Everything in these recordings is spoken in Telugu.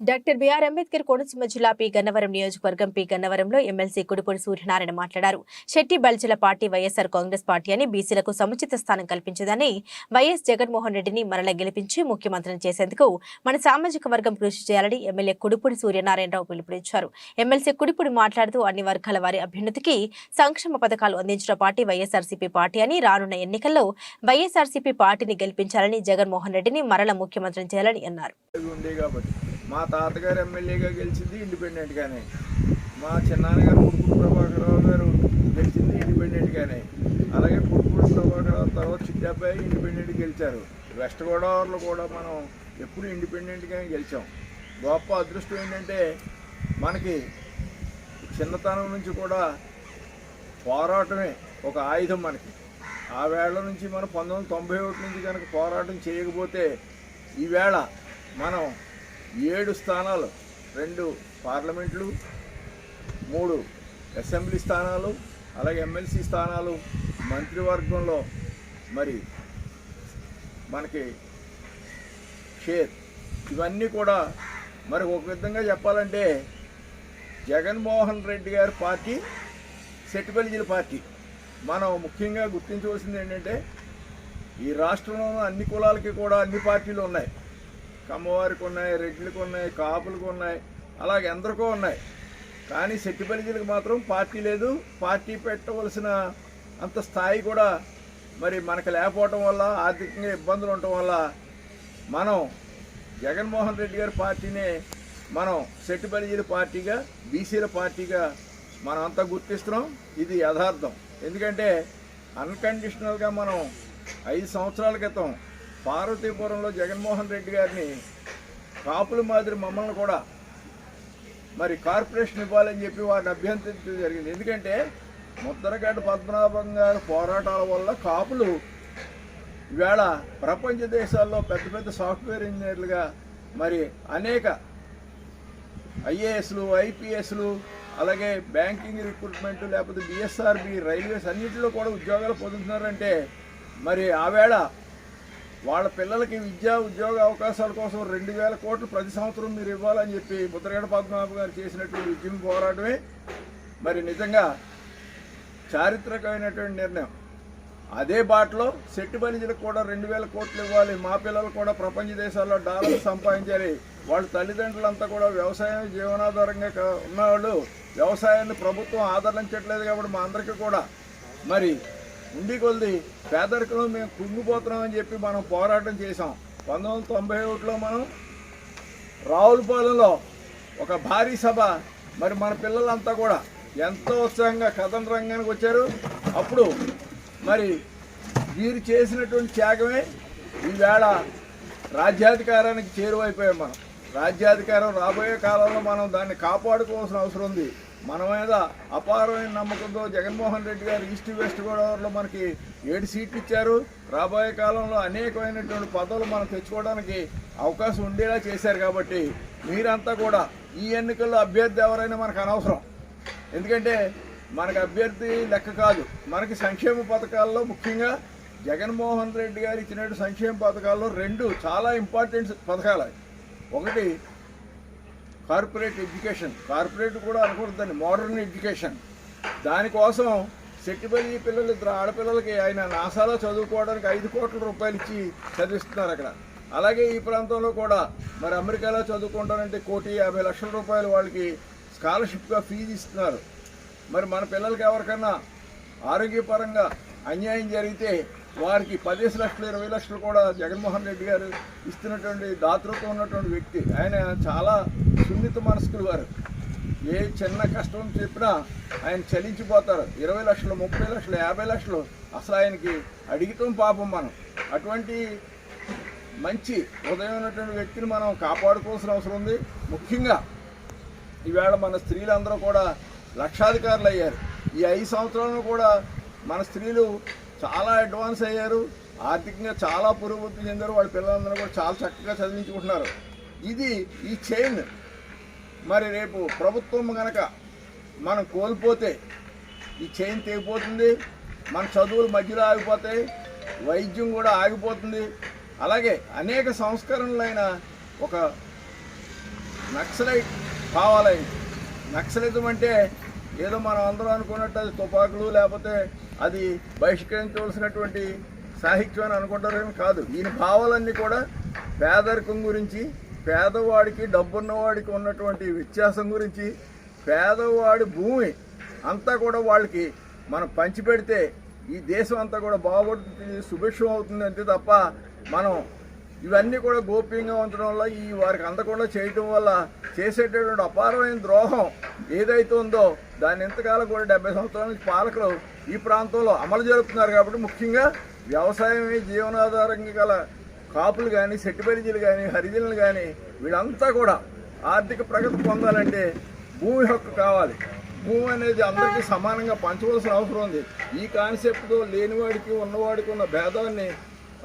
డాక్టర్ బిఆర్ అంబేద్కర్ కోనసీమ జిల్లా పి. గన్నవరం నియోజకవర్గం పి. గన్నవరంలో ఎమ్మెల్సీ కుడిపూడి సూర్యనారాయణ మాట్లాడారు. Setti Balija party YSR Congress party అని బీసీలకు సముచిత స్థానం కల్పించదని వైఎస్ జగన్మోహన్ రెడ్డిని మరల గెలిపించి ముఖ్యమంత్రిని చేసేందుకు మన సామాజిక వర్గం కృషి చేయాలని ఎమ్మెల్యే కుడిపూడి సూర్యనారాయణరావు పిలుపునిచ్చారు. ఎమ్మెల్సీ కుడిపూడి మాట్లాడుతూ అన్ని వర్గాల వారి అభ్యున్నతికి సంక్షేమ పథకాలు అందించిన పార్టీ వైఎస్ఆర్సీపీ పార్టీ అని రానున్న ఎన్నికల్లో వైఎస్ఆర్సీపీ పార్టీని గెలిపించాలని జగన్మోహన్ రెడ్డిని మరల ముఖ్యమంత్రిని చేయాలని అన్నారు. మా తాతగారు ఎమ్మెల్యేగా గెలిచింది ఇండిపెండెంట్గానే. మా చిన్నాన్నగారు పుడుకుడు ప్రభాకరరావు గారు గెలిచింది ఇండిపెండెంట్గానే. అలాగే పుడుకుడు ప్రభాకరరావు తర్వాత చిట్టబ్బాయి ఇండిపెండెంట్ గెలిచారు. వెస్ట్ గోదావరిలో కూడా మనం ఎప్పుడు ఇండిపెండెంట్గానే గెలిచాం. గొప్ప అదృష్టం ఏంటంటే మనకి చిన్నతనం నుంచి కూడా పోరాటమే ఒక ఆయుధం మనకి. ఆ వేళ నుంచి మనం పంతొమ్మిది తొంభై ఒకటి నుంచి కనుక పోరాటం చేయకపోతే ఈవేళ మనం ఏడు స్థానాలు రెండు పార్లమెంట్లు మూడు అసెంబ్లీ స్థానాలు అలాగే ఎమ్మెల్సీ స్థానాలు మంత్రివర్గంలో మరి మనకి షేర్. ఇవన్నీ కూడా మరి ఒక విధంగా చెప్పాలంటే జగన్మోహన్ రెడ్డి గారి పార్టీ సెట్టిపల్లి పార్టీ. మనం ముఖ్యంగా గుర్తించవలసింది ఏంటంటే ఈ రాష్ట్రంలో అన్ని కులాలకి కూడా అన్ని పార్టీలు ఉన్నాయి. కమ్మవారికి ఉన్నాయి రెడ్లకు ఉన్నాయి కాపులకు ఉన్నాయి అలాగే ఎందరికో ఉన్నాయి. కానీ సెట్టిపల్లికి మాత్రం పార్టీ లేదు. పార్టీ పెట్టవలసిన అంత స్థాయి కూడా మరి మనకు లేకపోవటం వల్ల ఆర్థికంగా ఇబ్బందులు ఉండటం వల్ల మనం జగన్మోహన్ రెడ్డి గారి పార్టీనే మనం సెట్టిపల్లిజీల పార్టీగా బీసీల పార్టీగా మనం అంతా గుర్తిస్తున్నాం. ఇది యథార్థం. ఎందుకంటే అన్కండిషనల్గా మనం ఐదు సంవత్సరాల క్రితం పార్వతీపురంలో జగన్మోహన్ రెడ్డి గారిని కాపుల మాదిరి మమ్మల్ని కూడా మరి కార్పొరేషన్ ఇవ్వాలని చెప్పి వారిని అభ్యర్థించడం జరిగింది. ఎందుకంటే ముద్దరగడ్డ పద్మనాభం గారి పోరాటాల వల్ల కాపులు ఈవేళ ప్రపంచ దేశాల్లో పెద్ద పెద్ద సాఫ్ట్వేర్ ఇంజనీర్లుగా మరి అనేక ఐఏఎస్లు ఐపీఎస్లు అలాగే బ్యాంకింగ్ రిక్రూట్మెంట్ లేకపోతే బిఎస్ఆర్బి రైల్వేస్ అన్నింటిలో కూడా ఉద్యోగాలు పొందుతున్నారంటే మరి ఆవేళ వాళ్ళ పిల్లలకి విద్యా ఉద్యోగ అవకాశాల కోసం రెండు వేల కోట్లు ప్రతి సంవత్సరం మీరు ఇవ్వాలని చెప్పి ముద్రగడ పద్మనాభ గారు చేసినటువంటి ఉద్యమ పోరాటమే. మరి నిజంగా చారిత్రకమైనటువంటి నిర్ణయం. అదే బాటలో సెట్టు బలిజలకు కూడా రెండు వేల కోట్లు ఇవ్వాలి. మా పిల్లలు కూడా ప్రపంచ దేశాల్లో డాలర్లు సంపాదించాలి. వాళ్ళ తల్లిదండ్రులంతా కూడా వ్యవసాయం జీవనాధారంగా ఉన్నవాళ్ళు వ్యవసాయాన్ని ప్రభుత్వం ఆదరించట్లేదు కాబట్టి మా అందరికీ కూడా. మరి ఉండి కొద్ది పేదరికంలో మేము కుంగిపోతున్నామని చెప్పి మనం పోరాటం చేసాం పంతొమ్మిది వందల తొంభై ఒకటిలో మనం రావులపాలెంలో ఒక భారీ సభ. మరి మన పిల్లలంతా కూడా ఎంతో ఉత్సాహంగా కథన రంగానికి వచ్చారు. అప్పుడు మరి వీరు చేసినటువంటి త్యాగమే ఈవేళ రాజ్యాధికారానికి చేరువైపోయాం మనం. రాజ్యాధికారం రాబోయే కాలంలో మనం దాన్ని కాపాడుకోవాల్సిన అవసరం ఉంది. మన మీద అపారమైన నమ్మకంతో జగన్మోహన్ రెడ్డి గారు ఈస్ట్ వెస్ట్ గోదావరిలో మనకి ఏడు సీట్లు ఇచ్చారు. రాబోయే కాలంలో అనేకమైనటువంటి పదవులు మనం తెచ్చుకోవడానికి అవకాశం ఉండేలా చేశారు కాబట్టి మీరంతా కూడా ఈ ఎన్నికల్లో అభ్యర్థి ఎవరైనా మనకు అనవసరం. ఎందుకంటే మనకు అభ్యర్థి లెక్క కాదు. మనకి సంక్షేమ పథకాల్లో ముఖ్యంగా జగన్మోహన్ రెడ్డి గారు ఇచ్చినట్టు సంక్షేమ పథకాల్లో రెండు చాలా ఇంపార్టెంట్ పథకాలు. ఒకటి కార్పొరేట్ ఎడ్యుకేషన్. కార్పొరేట్ కూడా అనుకుంటుందండి మోడర్న్ ఎడ్యుకేషన్. దానికోసం సెట్టిపల్లి పిల్లలు ఇద్దరు ఆడపిల్లలకి ఆయన నాసాలో చదువుకోవడానికి ఐదు కోట్ల రూపాయలు ఇచ్చి చదివిస్తున్నారు అక్కడ. అలాగే ఈ ప్రాంతంలో కూడా మరి అమెరికాలో చదువుకుంటారంటే కోటి యాభై లక్షల రూపాయలు వాళ్ళకి స్కాలర్షిప్గా ఫీజు ఇస్తున్నారు. మరి మన పిల్లలకి ఎవరికన్నా ఆరోగ్యపరంగా అన్యాయం జరిగితే వారికి పదిహేను లక్షలు ఇరవై లక్షలు కూడా జగన్మోహన్ రెడ్డి గారు ఇస్తున్నటువంటి దాతృత్వం ఉన్నటువంటి వ్యక్తి. ఆయన చాలా సున్నిత మనస్కులు వారు. ఏ చిన్న కష్టం చెప్పినా ఆయన చలించిపోతారు. ఇరవై లక్షలు ముప్పై లక్షలు యాభై లక్షలు అసలు ఆయనకి అడిగటం పాపం మనం. అటువంటి మంచి హృదయం ఉన్నటువంటి వ్యక్తిని మనం కాపాడుకోవాల్సిన అవసరం ఉంది. ముఖ్యంగా ఈవేళ మన స్త్రీలందరూ కూడా లక్షాధికారులు అయ్యారు ఈ ఐదు సంవత్సరాలను కూడా మన స్త్రీలు చాలా అడ్వాన్స్ అయ్యారు. ఆర్థికంగా చాలా పురోగతి చెందారు. వాళ్ళ పిల్లలందరూ కూడా చాలా చక్కగా చదివించుకుంటున్నారు. ఇది ఈ చైన్ మరి రేపు ప్రభుత్వం కనుక మనం కోల్పోతే ఈ చైన్ తెగిపోతుంది. మన చదువులు మధ్యలో ఆగిపోతాయి. వైద్యం కూడా ఆగిపోతుంది. అలాగే అనేక సంస్కరణలైన ఒక నక్సలైట్ కావాలి నక్సలిజం అంటే ఏదో మనం అందరం అనుకున్నట్టు అది తుపాకులు లేకపోతే అది బహిష్కరించవలసినటువంటి సాహిత్యం అని అనుకుంటారేమి కాదు. ఈయన భావాలన్నీ కూడా పేదరికం గురించి పేదవాడికి డబ్బున్నవాడికి ఉన్నటువంటి వ్యత్యాసం గురించి పేదవాడి భూమి అంతా కూడా వాళ్ళకి మనం పంచిపెడితే ఈ దేశం అంతా కూడా బాగుపడుతుంది సుభిక్షం అవుతుంది అంతే తప్ప మనం ఇవన్నీ కూడా గోప్యంగా ఉంచడం వల్ల ఈ వారికి అందకుండా చేయటం వల్ల చేసేటటువంటి అపారమైన ద్రోహం ఏదైతే ఉందో దాన్ని ఇంతకాలం కూడా డెబ్బై సంవత్సరాల నుంచి పాలకులు ఈ ప్రాంతంలో అమలు జరుపుతున్నారు కాబట్టి ముఖ్యంగా వ్యవసాయమే జీవనాధారంగా గల కాపులు కానీ సెట్టిపరిజీలు కానీ హరిజనులు కానీ వీళ్ళంతా కూడా ఆర్థిక ప్రగతి పొందాలంటే భూమి హక్కు కావాలి. భూమి అనేది అందరికీ సమానంగా పంచవలసిన అవసరం ఉంది. ఈ కాన్సెప్ట్తో లేనివాడికి ఉన్నవాడికి ఉన్న భేదాన్ని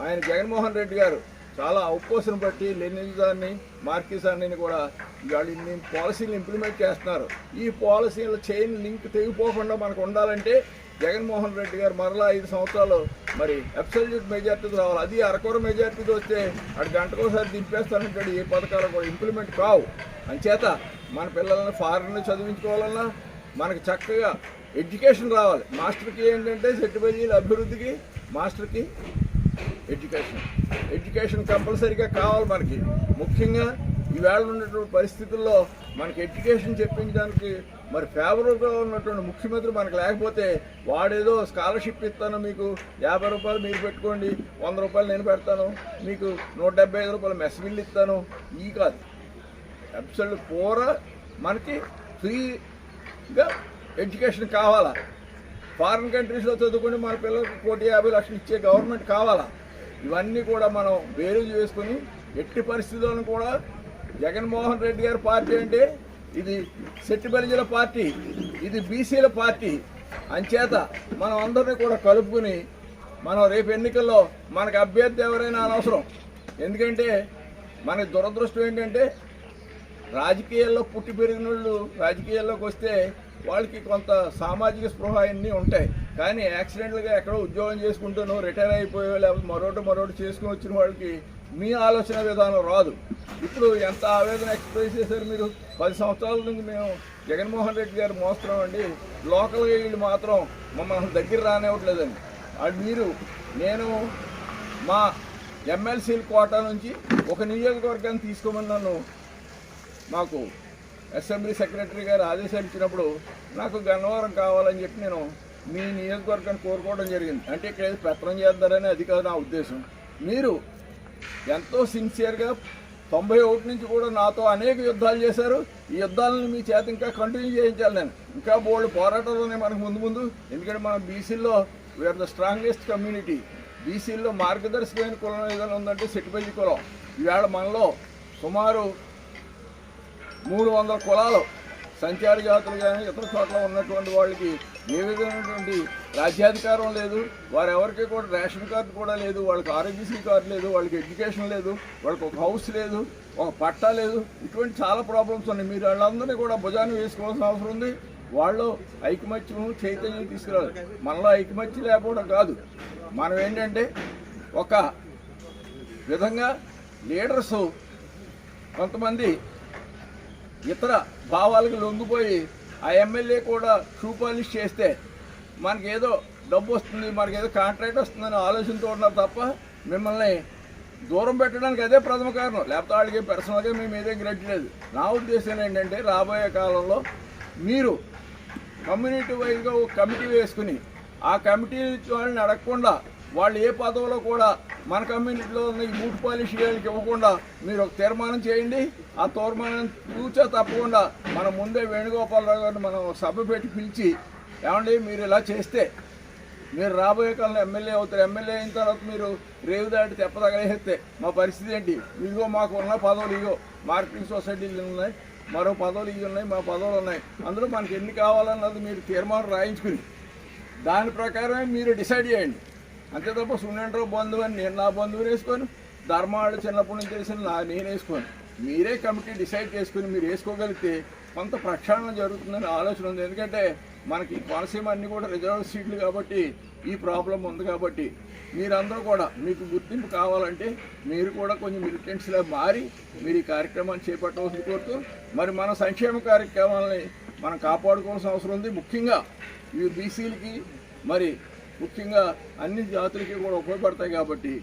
ఆయన జగన్మోహన్ రెడ్డి గారు చాలా అవకాశం బట్టి లెనిజాన్ని మార్కిజాన్ని కూడా వాళ్ళు ఇన్ని పాలసీలు ఇంప్లిమెంట్ చేస్తున్నారు. ఈ పాలసీల చైన్ లింక్ తెగిపోకుండా మనకు ఉండాలంటే జగన్మోహన్ రెడ్డి గారు మరలా ఐదు సంవత్సరాలు మరి అబ్సల్యూట్ మెజార్టీతో రావాలి. అది అరకొర మెజార్టీతో వస్తే అటు గంటకోసారి దింపేస్తానంటాడు. ఏ పథకాలు కూడా ఇంప్లిమెంట్ కావు. అంచేత మన పిల్లల్ని ఫారెన్ చదివించుకోవాలన్నా మనకి చక్కగా ఎడ్యుకేషన్ రావాలి. మాస్టర్కి ఏంటంటే సెట్టుబడిల అభివృద్ధికి మాస్టర్కి ఎడ్యుకేషన్ ఎడ్యుకేషన్ కంపల్సరీగా కావాలి మనకి. ముఖ్యంగా ఈవేళ ఉన్నటువంటి పరిస్థితుల్లో మనకి ఎడ్యుకేషన్ చెప్పించడానికి మరి ఫేవరబుల్గా ఉన్నటువంటి ముఖ్యమంత్రి మనకు లేకపోతే వాడేదో స్కాలర్షిప్ ఇస్తాను మీకు యాభై రూపాయలు మీరు పెట్టుకోండి వంద రూపాయలు నేను పెడతాను మీకు నూట డెబ్బై ఐదు రూపాయలు మెస్ బిల్ ఇస్తాను ఈ కాదు. అబ్సల్యూట్ పూర మనకి ఫ్రీగా ఎడ్యుకేషన్ కావాలా? ఫారిన్ కంట్రీస్లో చదువుకుని మన పిల్లలకు కోటి యాభై లక్షలు ఇచ్చే గవర్నమెంట్ కావాలా? ఇవన్నీ కూడా మనం వేరు చేసుకుని ఎట్టి పరిస్థితులను కూడా జగన్మోహన్ రెడ్డి గారి పార్టీ అంటే ఇది సెట్టిబలిజల పార్టీ ఇది బీసీల పార్టీ. అంచేత మనం అందరినీ కూడా కలుపుకుని మనం రేపు ఎన్నికల్లో మనకు అభ్యర్థి ఎవరైనా అనవసరం. ఎందుకంటే మనకి దురదృష్టం ఏంటంటే రాజకీయాల్లో పుట్టి పెరిగిన వాళ్ళు రాజకీయాల్లోకి వస్తే వాళ్ళకి కొంత సామాజిక స్పృహ అన్నీ ఉంటాయి. కానీ యాక్సిడెంట్లుగా ఎక్కడో ఉద్యోగం చేసుకుంటానో రిటైర్ అయిపోయో లేకపోతే మరొకటి మరొకటి చేసుకుని వచ్చిన వాళ్ళకి మీ ఆలోచన విధానం రాదు. ఇప్పుడు ఎంత ఆవేదన ఎక్స్ప్రెస్ చేశారు మీరు? పది సంవత్సరాల నుంచి మేము జగన్మోహన్ రెడ్డి గారు మోస్తున్నామండి లోకల్గా వీళ్ళు మాత్రం మమ్మల్ని దగ్గర రానివ్వట్లేదండి. అది మీరు నేను మా ఎమ్మెల్సీల కోటా నుంచి ఒక నియోజకవర్గాన్ని తీసుకోమని నన్ను మాకు అసెంబ్లీ సెక్రటరీ గారు ఆదేశాలు ఇచ్చినప్పుడు నాకు గన్నవరం కావాలని చెప్పి నేను మీ నియోజకవర్గాన్ని కోరుకోవడం జరిగింది. అంటే ఇక్కడ ఏదో పెత్తనం చేద్దారని అది కాదు నా ఉద్దేశం. మీరు ఎంతో సిన్సియర్గా తొంభై ఒకటి నుంచి కూడా నాతో అనేక యుద్ధాలు చేశారు. ఈ యుద్ధాలను మీ చేత ఇంకా కంటిన్యూ చేయించాలి నేను. ఇంకా బోల్డ్ పోరాటాలు ఉన్నాయి మనకు ముందు ముందు. ఎందుకంటే మనం బీసీల్లో వీఆర్ ద స్ట్రాంగెస్ట్ కమ్యూనిటీ బీసీల్లో మార్గదర్శకమైన కులం ఏదైనా ఉందంటే సెట్టిపల్లి కులం. ఈవేళ మనలో సుమారు మూడు వందల కులాలు సంచార జాతులు కానీ ఇతర చోట్ల ఉన్నటువంటి వాళ్ళకి ఏ విధమైనటువంటి రాజ్యాధికారం లేదు వారు ఎవరికి కూడా రేషన్ కార్డు కూడా లేదు వాళ్ళకి ఆరోగ్యశ్రీ కార్డు లేదు వాళ్ళకి ఎడ్యుకేషన్ లేదు వాళ్ళకి ఒక హౌస్ లేదు ఒక పట్టా లేదు. ఇటువంటి చాలా ప్రాబ్లమ్స్ ఉన్నాయి. మీరు వాళ్ళందరినీ కూడా భుజాన్ని వేసుకోవాల్సిన అవసరం ఉంది. వాళ్ళు ఐకమత్యం చైతన్యం తీసుకురావాలి. మనలో ఐకమత్యం లేకపోవడం కాదు. మనం ఏంటంటే ఒక విధంగా లీడర్స్ కొంతమంది ఇతర భావాలకు లొంగిపోయి ఆ ఎమ్మెల్యే కూడా షూ పాలిష్ చేస్తే మనకి ఏదో డబ్బు వస్తుంది మనకి ఏదో కాంట్రాక్ట్ వస్తుందని ఆలోచనతో ఉన్నారు తప్ప మిమ్మల్ని దూరం పెట్టడానికి అదే ప్రథమ కారణం. లేకపోతే వాళ్ళకి పర్సనల్గా మేము ఏదేం గ్రెడ్ లేదు. నా ఉద్దేశం ఏంటంటే రాబోయే కాలంలో మీరు కమ్యూనిటీ వైజ్గా ఒక కమిటీ వేసుకుని ఆ కమిటీ వాళ్ళని అడగకుండా వాళ్ళు ఏ పదవిలో కూడా మన కమ్యూనిటీలో ఉన్న ఈ బూట్ పాలిష్ వాళ్ళకి ఇవ్వకుండా మీరు ఒక తీర్మానం చేయండి. ఆ తీర్మానం చూచా తప్పకుండా మనం ముందే వేణుగోపాలరావు గారిని మనం సభ పెట్టి పిలిచి ఏమండి మీరు ఇలా చేస్తే మీరు రాబోయే కాలంలో ఎమ్మెల్యే అవుతారు. ఎమ్మెల్యే అయిన తర్వాత మీరు రేవు దాటి తెప్పదగలేస్తే మా పరిస్థితి ఏంటి? ఇదిగో మాకు ఉన్న పదవులు ఇగో మార్కెటింగ్ సొసైటీలు ఉన్నాయి మరో పదవులు ఇవి ఉన్నాయి మా పదవులు ఉన్నాయి. అందులో మనకి ఎన్ని కావాలన్నది మీరు తీర్మానం రాయించుకుని దాని ప్రకారమే మీరు డిసైడ్ చేయండి. అంతే తప్ప సున్నంటారు బంధువు అని నేను నా బంధువుని వేసుకోను. ధర్మాడు చిన్నప్పటి నుంచి తెలిసిన నా నేను వేసుకోను. మీరే కమిటీ డిసైడ్ చేసుకుని మీరు వేసుకోగలిగితే కొంత ప్రక్షాళన జరుగుతుందని ఆలోచన ఉంది. ఎందుకంటే మనకి కోనసీమ అన్ని కూడా రిజర్వ్ సీట్లు కాబట్టి ఈ ప్రాబ్లం ఉంది కాబట్టి మీరందరూ కూడా మీకు గుర్తింపు కావాలంటే మీరు కూడా కొంచెం మిలిటెంట్స్లా మారి మీరు ఈ కార్యక్రమాన్ని చేపట్టవలసి కోరుతూ మరి మన సంక్షేమ కార్యక్రమాలని మనం కాపాడుకోవాల్సిన అవసరం ఉంది. ముఖ్యంగా ఈ బీసీలకి మరి ముఖ్యంగా అన్ని జాతులకి కూడా ఉపయోగపడతాయి కాబట్టి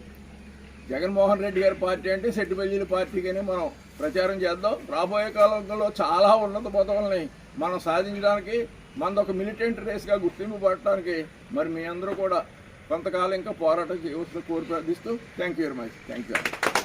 జగన్మోహన్ రెడ్డి గారి పార్టీ అంటే సెట్టిపల్లిల పార్టీగానే మనం ప్రచారం చేద్దాం. రాబోయే కాలంలో చాలా ఉన్నత పదవులని మనం సాధించడానికి మనది ఒక మిలిటెంట్ రేస్గా గుర్తింపు పడటానికి మరి మీ అందరూ కూడా కొంతకాలం ఇంకా పోరాటం చేయవలసిన కోరి ప్రార్థిస్తూ thank you very much. Thank you.